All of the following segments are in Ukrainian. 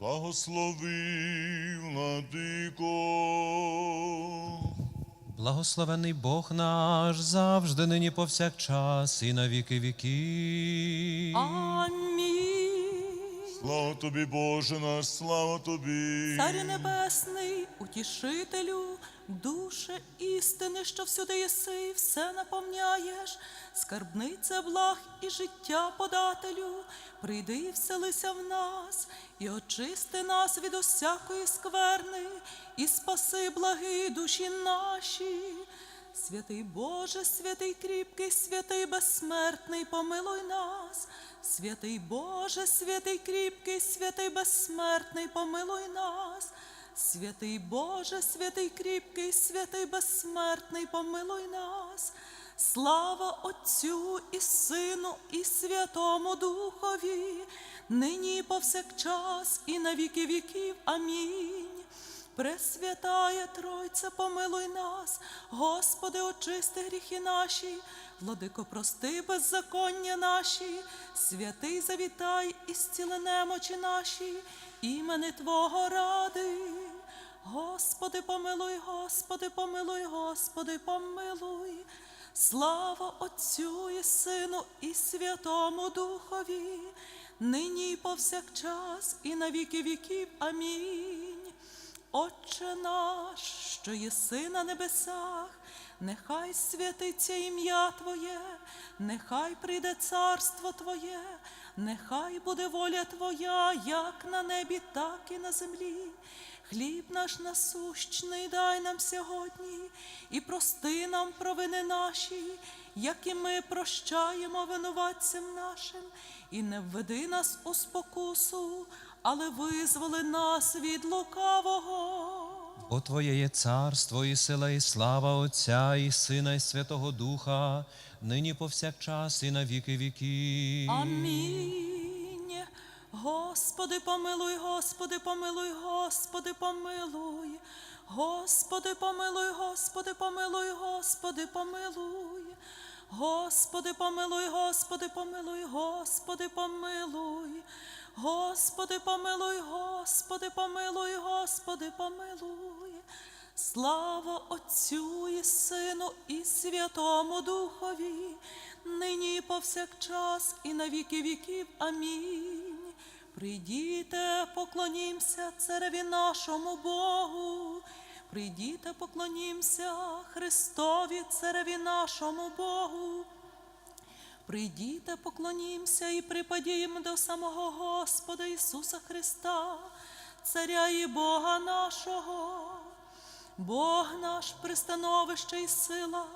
Благослови, владико. Благословений Бог наш завжди, нині повсякчас і на віки віків. Амінь. Слава тобі, Боже наш, слава тобі. Царю небесний, утішителю, душе істини, що всюди єси, і все наповняєш, скарбниця благ і життя подателю, прийди і вселися в нас, і очисти нас від усякої скверни, і спаси благи душі наші. Святий Боже, святий кріпкий, святий безсмертний, помилуй нас. Святий Боже, святий кріпкий, святий безсмертний, помилуй нас. Святий Боже, святий кріпкий, святий безсмертний, помилуй нас. Слава Отцю і Сину, і Святому Духові, нині і повсякчас, і на віки віків. Амінь. Пресвятая Тройця, помилуй нас, Господи, очисти гріхи наші, владико, прости беззаконня наші, святий завітай і зціли немочі наші, імени Твого ради. Господи, помилуй, Господи, помилуй, Господи, помилуй. Слава Отцю і Сину і Святому Духові, нині і повсякчас, і на віки віків. Амінь. Отче наш, що єси на небесах, нехай святиться ім'я Твоє, нехай прийде царство Твоє, нехай буде воля Твоя, як на небі, так і на землі. Хліб наш насущний дай нам сьогодні, і прости нам провини наші, як і ми прощаємо винуватцям нашим, і не введи нас у спокусу, але визволи нас від лукавого. Бо Твоє є царство, і сила, і слава Отця, і Сина, і Святого Духа, нині повсякчас, і на віки віків. Амінь. Господи, помилуй, Господи, помилуй, Господи, помилуй. Господи, помилуй, Господи, помилуй, Господи, помилуй. Господи, помилуй, Господи, помилуй, Господи, помилуй. Господи, помилуй, Господи, помилуй, Господи, помилуй. Слава Отцю і Сину і Святому Духові, нині і повсякчас і на віки віків. Амінь. Прийдіте, поклонімся цареві нашому Богу. Прийдіте, поклонімся Христові, цареві нашому Богу. Прийдіте, поклонімся і припадіємо до самого Господа Ісуса Христа, Царя і Бога нашого. Бог наш пристановище і сила,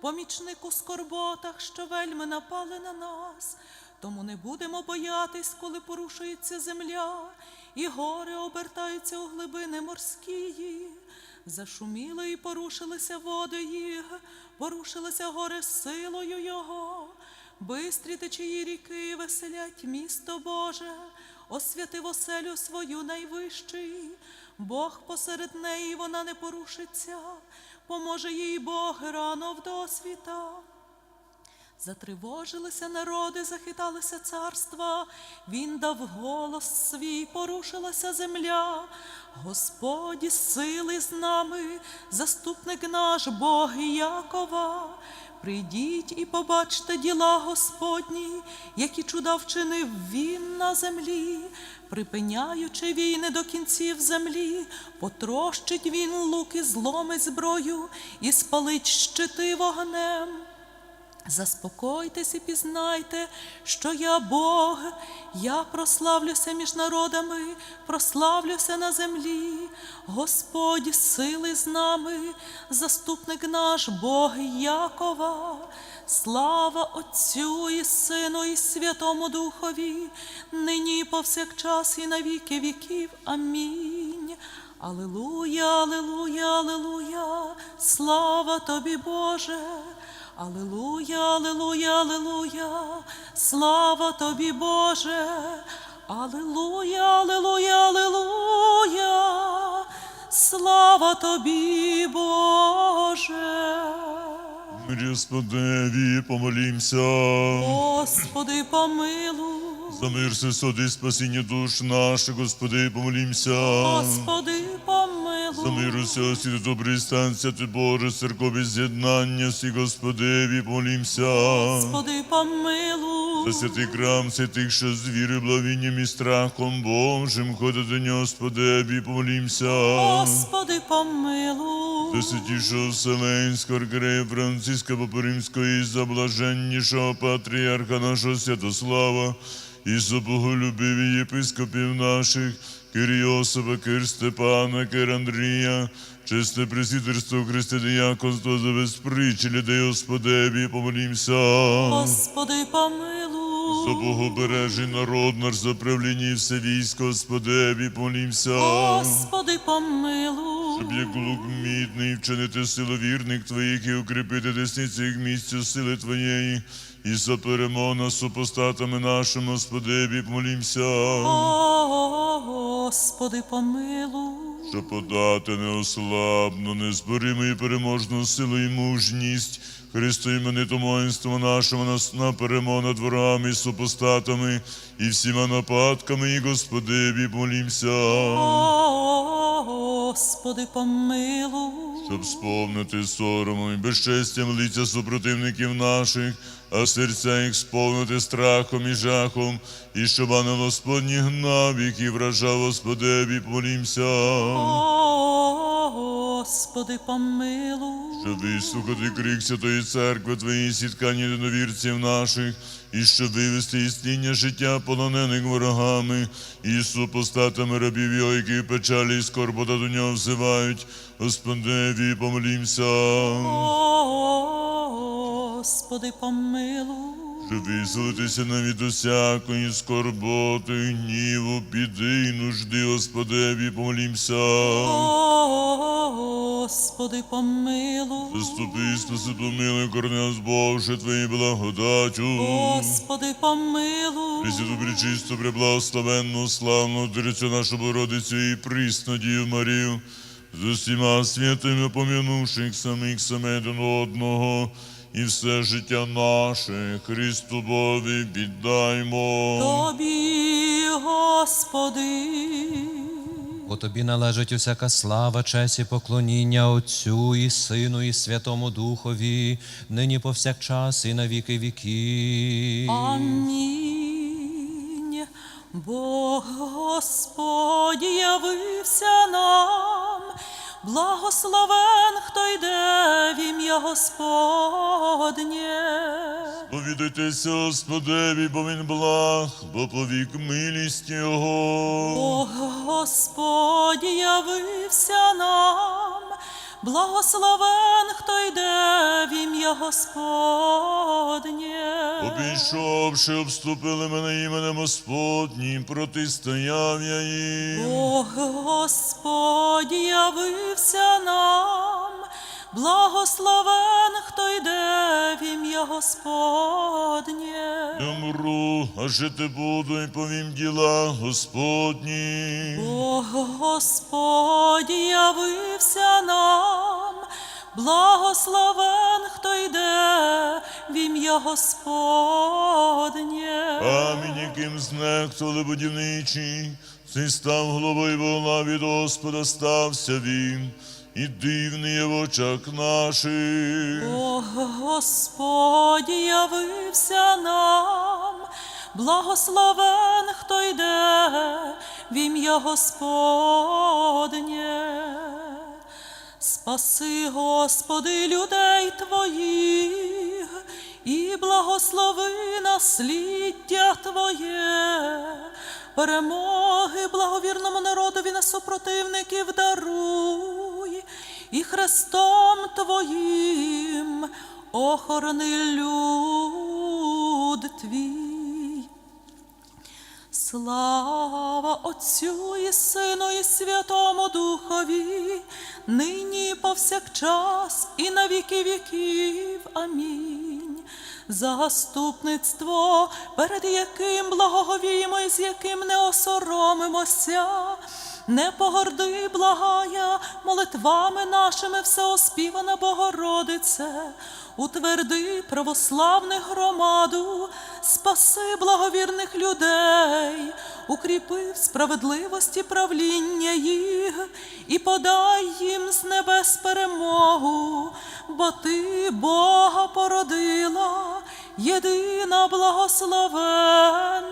помічник у скорботах, що вельми напали на нас. Тому не будемо боятись, коли порушується земля, і гори обертаються у глибини морські. Зашуміли і порушилися води їх, порушилися гори силою Його. Бистрі течії ріки веселять місто Боже, освятив оселю свою найвищий. Бог посеред неї вона не порушиться, поможе їй Бог рано в досвіта. Затривожилися народи, захиталися царства, він дав голос свій, порушилася земля. Господі сили з нами, заступник наш Бог Якова. Прийдіть і побачте діла Господні, які чуда вчинив він на землі, припиняючи війни до кінців землі, потрощить він луки, зломить зброю і спалить щити вогнем. Заспокойтесь і пізнайте, що я Бог, я прославлюся між народами, прославлюся на землі. Господь сили з нами, заступник наш Бог Якова. Слава Отцю і Сину, і Святому Духові, нині повсякчас, і на віки віків. Амінь. Алилуя, алилуя, алилуя, слава тобі, Боже. Алилуя, алилуя, алилуя, слава тобі, Боже. Алилуя, алилуя, алилуя, слава тобі, Боже. Господеві, помолімся. Господи, помилуй. За мир всесуди і спасіння душ наших, Господи, помолімся. Господи, помилуй. За мир усього світу, добрий стан, святи Боже, церкові з'єднання, всі Господеві, помолімся. Господи, помилуй. За святий храм, святих, що з віри, благовінням і страхом Божим, ходить до нього, Господеві, помолімся. Господи, помилуй. За святішого Вселенського аркерея Франциска Попоримського і за блаженнішого патріарха нашого Святослава, і за боголюбиві єпископів наших, Кирйосова, Кир Степана, Кир Андрія, чисте пресвітерство Христи Діяконство за безпричі людей Господеві, помолімся. Господи, помилуй. За. Богобережий народ наш, за правління і все військо Господеві, помолімся. Господи, помилуй. Щоб як лук мідний вчинити силу вірних твоїх і укріпити десниці їх місця сили твоєї, і за перемогу супостатами нашими, Господеві, помолімся, Господи, помилуй. щоб подати неослабну, незборимо і переможну силу і мужність, Христу іменитому воїнству нашому нас на перемогу над ворогами і супостатами, і всіма нападками, і Господеві, помолімся. Господи, помилуй. щоб сповнити соромом і безчестям лиця супротивників наших, а серця їх сповнити страхом і жахом, і щоб ангел Господній гнав їх і вражав Господеві, помолімся, Господи, помилуй. щоб вислухати крик Святої Церкви Твоєї сіткання єдиновірців наших, і щоб вивести із життя полонених ворогами, і супостатами рабів його, які печалі і скорбота до нього взивають, Господеві, помолімся. Господи, помилуй. Щоб визволитися навіть усякої скорботи, гніву, біди і нужди, Господеві, помолімся. Господи, помилуй. Заступи, спаси, помилуй, корни нас, Боже, Твоєю благодатю. Господи, помилуй. Пресвяту, пречисту, преблагословенну, славну, Трицю нашу Богородицю і присну Дію Марію, з усіма святими помінувших самих саме один одного, і все життя наше Христу Бові віддаймо. Тобі, Господи. Бо тобі належить усяка слава, честь і поклоніння Отцю і Сину, і Святому Духові, нині повсякчас і на віки віків. Амінь. Бог Господь явився нам, благословен, хто йде в ім'я Господнє. Повідайтеся Господеві, бо він благ, бо повік милість Його. О Господь явився нам, благословен, хто йде в ім'я Господнє. Обійшовши, обступили мене іменем Господнім, протистояв я їм. Бог Господь явився нам, благословен, хто йде ім'я Господнє. Не мру, а жити буду і повім діла Господні. Бог Господь явився нам, благословен, хто йде в ім'я Господнє. Амінь, яким знехтували будівничі, цей став головою вола від Господа стався він, і дивний в очах наших. Бог Господь явився нам, благословен, хто йде в ім'я Господнє. Спаси, Господи, людей Твоїх, і благослови насліддя Твоє, перемоги благовірному народові на супротивників даруй, і Христом Твоїм охорони люд Твій. Слава Отцю і Сину, і Святому Духові, нині і повсякчас, і на віки віків. Амінь. Заступництво, перед яким благоговіємо і з яким не осоромимося, не погорди, благая, молитвами нашими всеоспівана Богородице, утверди православних громаду, спаси благовірних людей, укріпи в справедливості правління їх і подай їм з небес перемогу, бо ти Бога породила, єдина благословенна.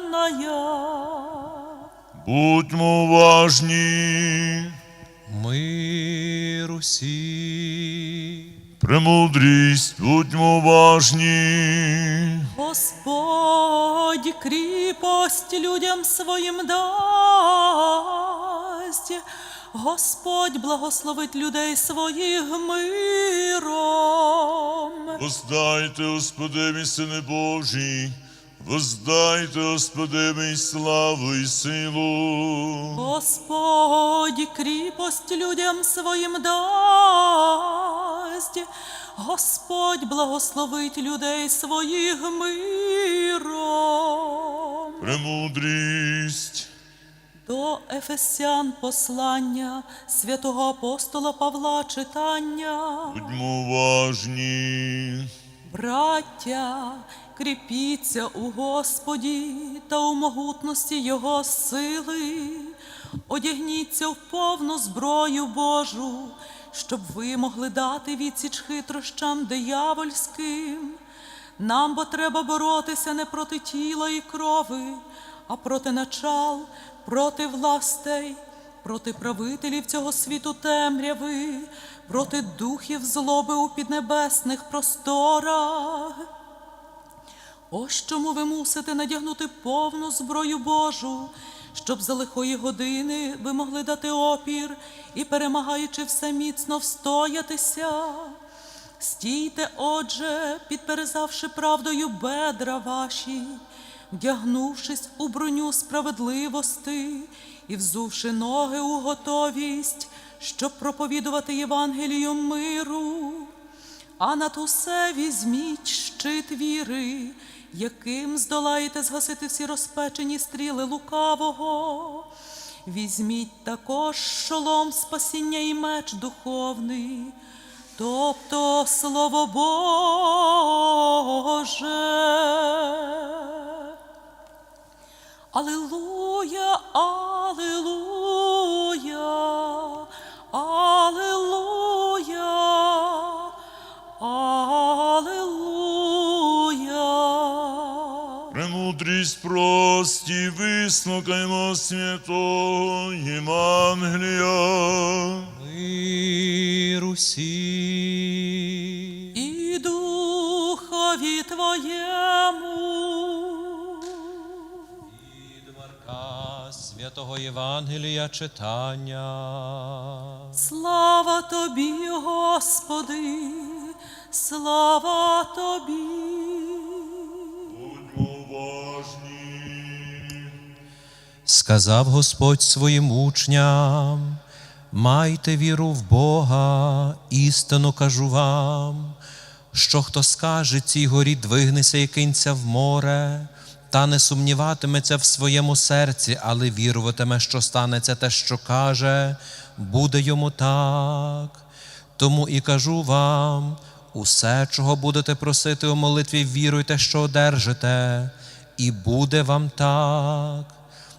Будьмо уважні, Мир усі. премудрість, будьмо уважні. Господь кріпость людям своїм дасть, Господь благословить людей своїх миром. Воздайте, Господи, сини Божі, воздайте, Господи, мій славу і силу. Господь кріпость людям своїм дасть, Господь благословить людей своїх миром. Премудрість, До Ефесян послання святого апостола Павла читання. будьмо уважні. Браття, кріпіться у Господі та у могутності Його сили, одягніться в повну зброю Божу, щоб ви могли дати відсіч хитрощам диявольським. Нам бо треба боротися не проти тіла і крови, а проти начал, проти властей, проти правителів цього світу темряви, проти духів злоби у піднебесних просторах. Ось чому ви мусите надягнути повну зброю Божу, щоб за лихої години ви могли дати опір і, перемагаючи все міцно встоятися. Стійте, отже, підперезавши правдою бедра ваші, вдягнувшись у броню справедливости і взувши ноги у готовість, щоб проповідувати Євангелію миру. А над усе візьміть щит віри, яким здолаєте згасити всі розпечені стріли лукавого. Візьміть також шолом спасіння і меч духовний, тобто Слово Боже. Алілуя, алілуя, прості, вислухаймо святого Євангелія. Мир усі. І духові твоєму. Від Марка святого Євангелія читання. Слава тобі, Господи, слава тобі. Сказав Господь своїм учням, майте віру в Бога, істину кажу вам, що хто скаже цій горі двигнися і кинься в море, та не сумніватиметься в своєму серці, але віруватиме, що станеться те, що каже, буде йому так. Тому і кажу вам, усе, чого будете просити у молитві, віруйте, що одержите, і буде вам так.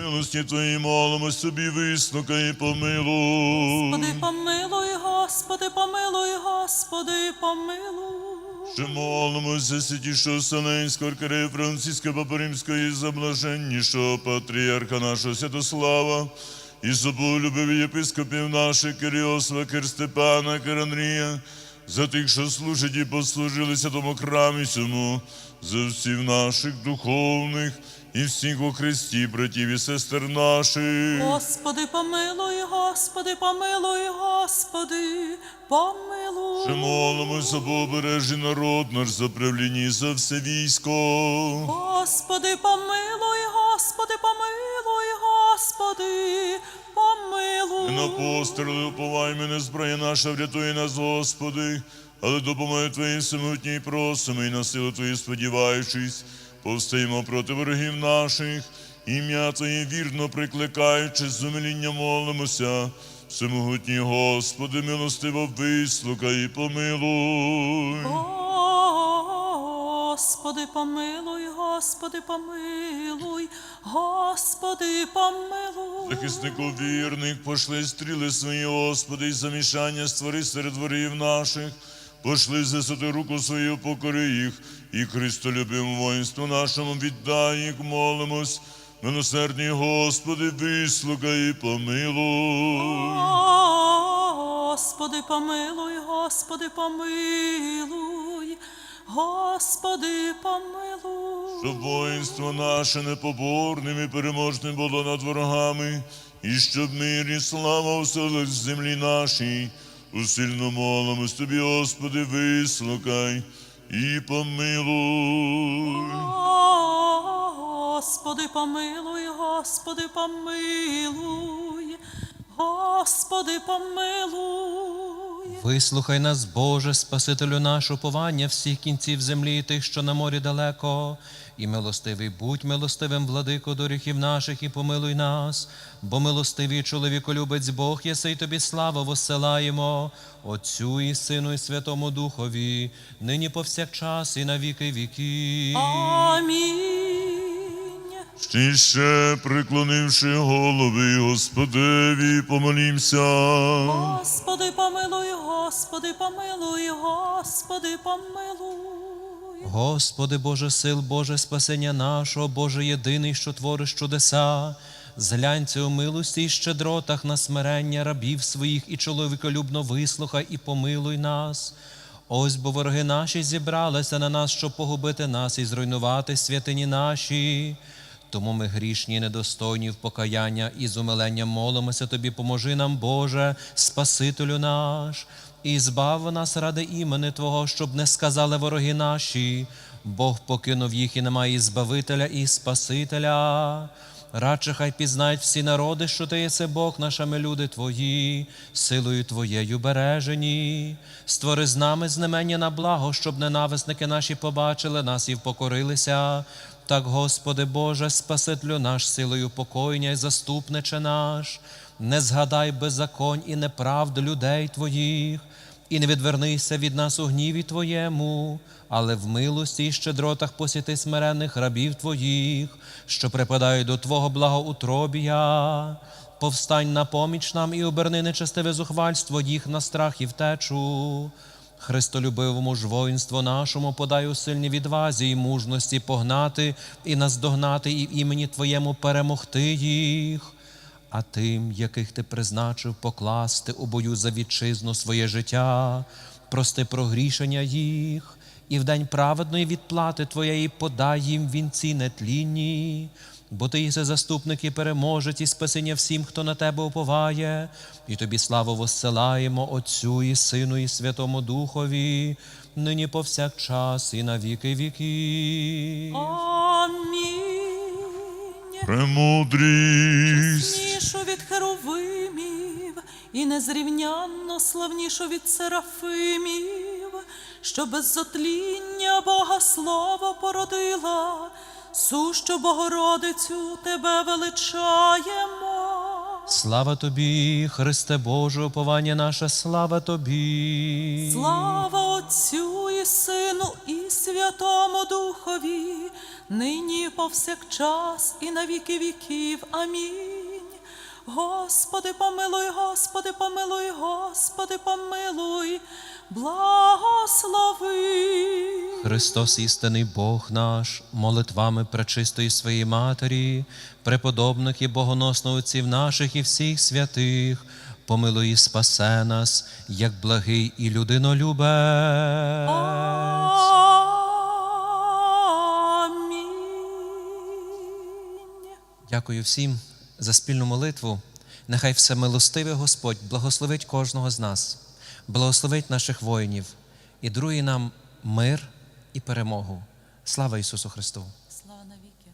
Милості Твої молимо собі, вислухай і помилуй. Господи, помилуй, Господи, помилуй, Господи, помилуй. Ще молимося святішого Вселенського аркарея Франциска Папа Римського і заблаженнішого патріарха нашого Святослава, і любив єпископів наших Киріосва, Кир Степана, за тих, що служать і послужили святому храмі цьому, за всіх наших духовних і всіх у Христі, братів і сестер наших. Господи, помилуй, Господи, помилуй, Господи, помилуй. Ще молимося, побережи народ наш за правління за все військо. Господи, помилуй, Господи, помилуй, Господи, помилуй. На постріли уповай мене, зброя наша, врятуй нас, Господи, але допомоги Твої всемогутній просимо і на силу Твої сподіваючись, повстаємо проти ворогів наших, ім'я Твоє вірно прикликаючи, з умиління молимося. Всемогутній Господи, милостиво вислухай і помилуй. Господи, помилуй, Господи, помилуй, Господи, помилуй. Захиснику вірних, пошли стріли свої, Господи, і замішання створи серед ворів наших. Пошли зесути руку свою, покори їх, і Христолюбим воїнству нашому віддай їх, молимось. Милосердний Господи, вислухай і помилуй. Господи, помилуй, Господи, помилуй, Господи, помилуй. Щоб воїнство наше непоборним і переможним було над ворогами, і щоб мир і слава у селах землі нашій. Усильно молимось тобі, Господи, вислухай і помилуй. Господи, помилуй, Господи, помилуй, Господи, помилуй. Вислухай нас, Боже, Спасителю наш, уповання всіх кінців землі і тих, що на морі далеко, і милостивий будь милостивим, владико доріхів наших, і помилуй нас, бо милостивий чоловіколюбець Бог, єси й тобі славу воссилаємо, Отцю і Сину, і Святому Духові, нині повсякчас і на віки віків. Амінь. Ще ще приклонивши голови, Господеві, помолімся. Господи, Господи, помилуй, Господи, помилуй. Господи Боже сил, Боже спасення нашого, Боже єдиний, що твориш чудеса, зглянься у милості і щедротах на смирення рабів своїх і чоловіколюбно вислухай і помилуй нас. Ось бо вороги наші зібралися на нас, щоб погубити нас і зруйнувати святині наші. Тому ми грішні, недостойні в покаяння і з умиленням молимося Тобі, поможи нам, Боже, Спасителю наш, і збав нас ради імени Твого, щоб не сказали вороги наші. Бог покинув їх і немає і Збавителя і Спасителя. Радше хай пізнають всі народи, що ти єси Бог, нашими люди Твої, силою Твоєю бережені. Створи з нами знамення на благо, щоб ненависники наші побачили нас і впокорилися. Так, Господи Боже, Спасителю наш, силою покоєння і заступниче наш, не згадай беззаконь і неправду людей Твоїх, і не відвернися від нас у гніві Твоєму, але в милості і щедротах посіти смиренних рабів Твоїх, що припадають до Твого благоутробія. Повстань на поміч нам і оберни нечестиве зухвальство їх на страх і втечу. Христолюбивому ж воїнство нашому подай у сильній відвазі і мужності погнати і наздогнати, і в імені Твоєму перемогти їх. А тим, яких ти призначив покласти у бою за вітчизну своє життя, прости прогрішення їх, і в день праведної відплати Твоєї подай їм вінці нетлінні, бо ти єси заступник і переможець і спасення всім, хто на тебе уповає, і тобі славу воссилаємо Отцю і Сину, і Святому Духові, нині повсякчас і на віки віків. Амінь. Премудрість. Від херовимів і незрівнянно славнішу від серафимів, що без зотління Бога слово породила, сущу Богородицю тебе величаємо. Слава тобі, Христе Боже, уповання наше, слава тобі. Слава Отцю і Сину і Святому Духові, нині повсякчас і на віки віків. Амінь. Господи, помилуй, Господи, помилуй, Господи, помилуй, благослови. Христос, істинний Бог наш, молитвами пречистої своєї Матері, преподобних і богоносних отців наших і всіх святих, помилуй і спасе нас, як благий і людинолюбець. Амінь. Дякую всім за спільну молитву. Нехай всемилостивий Господь благословить кожного з нас. благословить наших воїнів і дарує нам мир і перемогу. Слава Ісусу Христу! Слава навіки.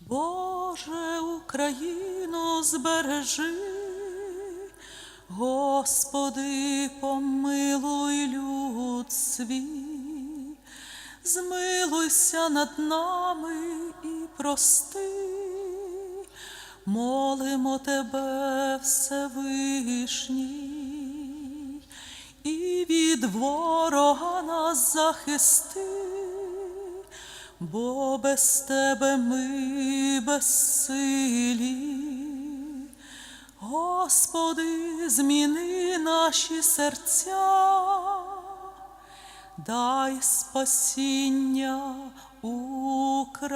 Боже, Україну збережи, Господи, помилуй люд свій, змилуйся над нами і прости, молимо Тебе, Всевишній, і від ворога нас захисти бо без тебе ми безсилі. Господи, зміни наші серця, дай спасіння Україні.